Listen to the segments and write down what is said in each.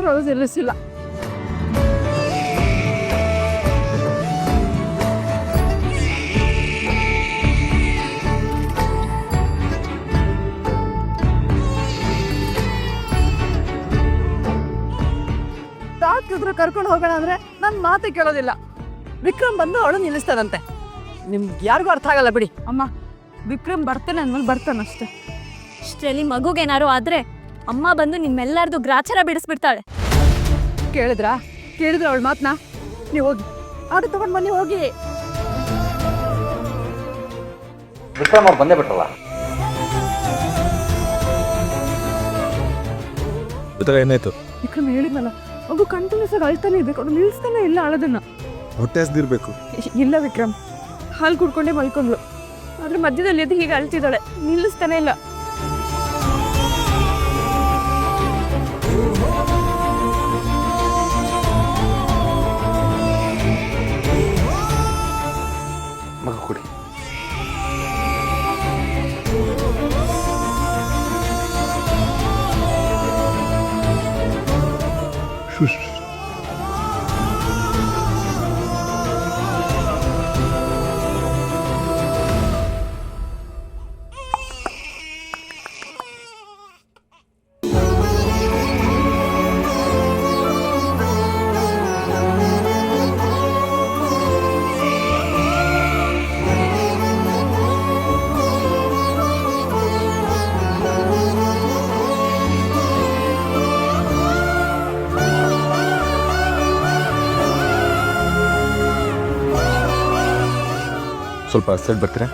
Blouse ಇರಿಸಿಲ್ಲ doctor ಹತ್ರ ಕರ್ಕೊಂಡು ಹೋಗೋಣ ಅಂದ್ರೆ ನನ್ನ ಮಾತೇ ಕೇಳೋದಿಲ್ಲ. ವಿಕ್ರಮ್ ಬಂದು ಅವಳು ನಿಲ್ಲಿಸ್ತಾನಂತೆ. ನಿಮ್ಗೆ ಯಾರಿಗೂ ಅರ್ಥ ಆಗಲ್ಲ ಬಿಡಿ. ಅಮ್ಮ ವಿಕ್ರಮ್ ಬರ್ತಾನೆ ಅಂದ್ಮೇಲೆ ಬರ್ತಾನಷ್ಟೇ. ಮಗುಗೆ ಮಗುಗೇನಾರು ಆದ್ರೆ ಅಮ್ಮ ಬಂದು ನಿಮ್ಮೆಲ್ಲರದು ಗ್ರಾಚಾರ ಬಿಡಿಸ್ಬಿಡ್ತಾಳೆ. ಕೇಳಿದ್ರಾ? ಕೇಳಿದ್ರ ಅವಳ ಮಾತನ್ನ ನೀವು ಹೋಗಿ. ಆಟೋ ತಗೊಂಡ್ ಬನ್ನಿ ಹೋಗಿ. ವಿಕ್ರಮ್ ಅವ್ರು ಬಂದೇ ಬಿಟ್ರಲ್ಲ? ಜೊತೆಗ ಏನಾಯ್ತು? ವಿಕ್ರಮ್ ಹೇಳಿದ್ನಲ್ಲ ಮಗು ಕಂಟಿನ್ಯೂಸ್ ಆಗಿ ಅಳ್ತಾನೆ ಇರ್ಬೇಕು ಅವ್ನು ನಿಲ್ಲಿಸ್ತಾನೆ ಇಲ್ಲ ಅಳೋದನ್ನ ಹೊಟ್ಟೆ ಹಸ್ದಿರ್ಬೇಕು ಇಲ್ಲ ವಿಕ್ರಮ್ ಹಾಲು ಕುಡ್ಕೊಂಡೇ ಮಲ್ಕೊಂಡ್ಲು ಆದ್ರೆ ಮಧ್ಯದಲ್ಲಿ ಎದ್ದು ಹೀಗೆ ಅಳ್ತಿದ್ದಾಳೆ ನಿಲ್ಲಿಸ್ತಾನೆ ಇಲ್ಲ. sus ಸ್ವಲ್ಪ ಸೈಡ್ ಬರ್ತೀರಾ?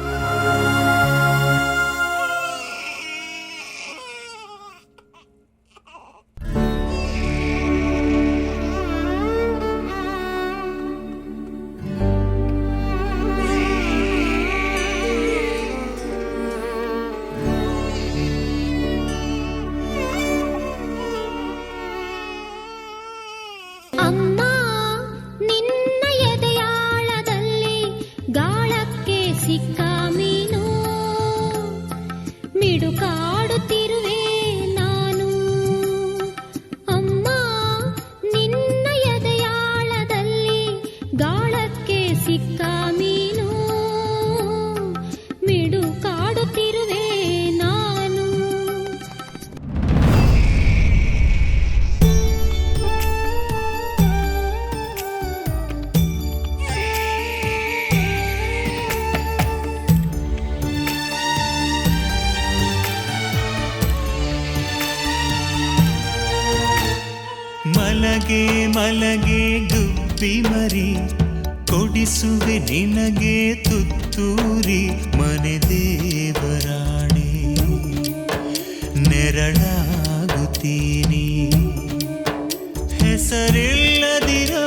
ಮಲಗೆ ಮಲಗೆ ಗುಬ್ಬಿ ಮರಿ ಕೊಡಿಸುವೆ ನಿನಗೆ ತುತ್ತೂರಿ ಮನೆ ದೇವರಾಣಿ. ನೆರಳಾಗುತ್ತೀನಿ. ಹೆಸರಿಲ್ಲದಿರೋ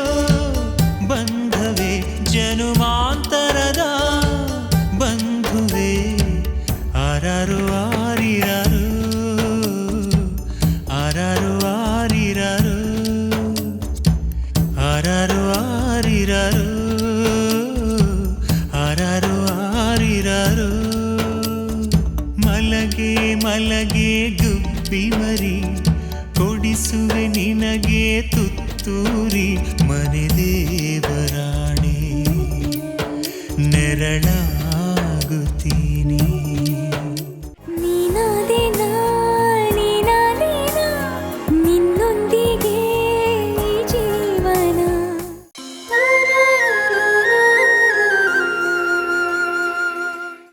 ಬಂಧವೇ ಜನುಮಾಂತರದ ಮಲಗೆ ಗುಬ್ಬಿ ಮರಿ ಕೊಡಿಸುವೆ ನಿನಗೆ ತುತ್ತೂರಿ ಮನೆ ದೇವರಾಣಿ ನೆರಳಾಗುತ್ತೀನಿ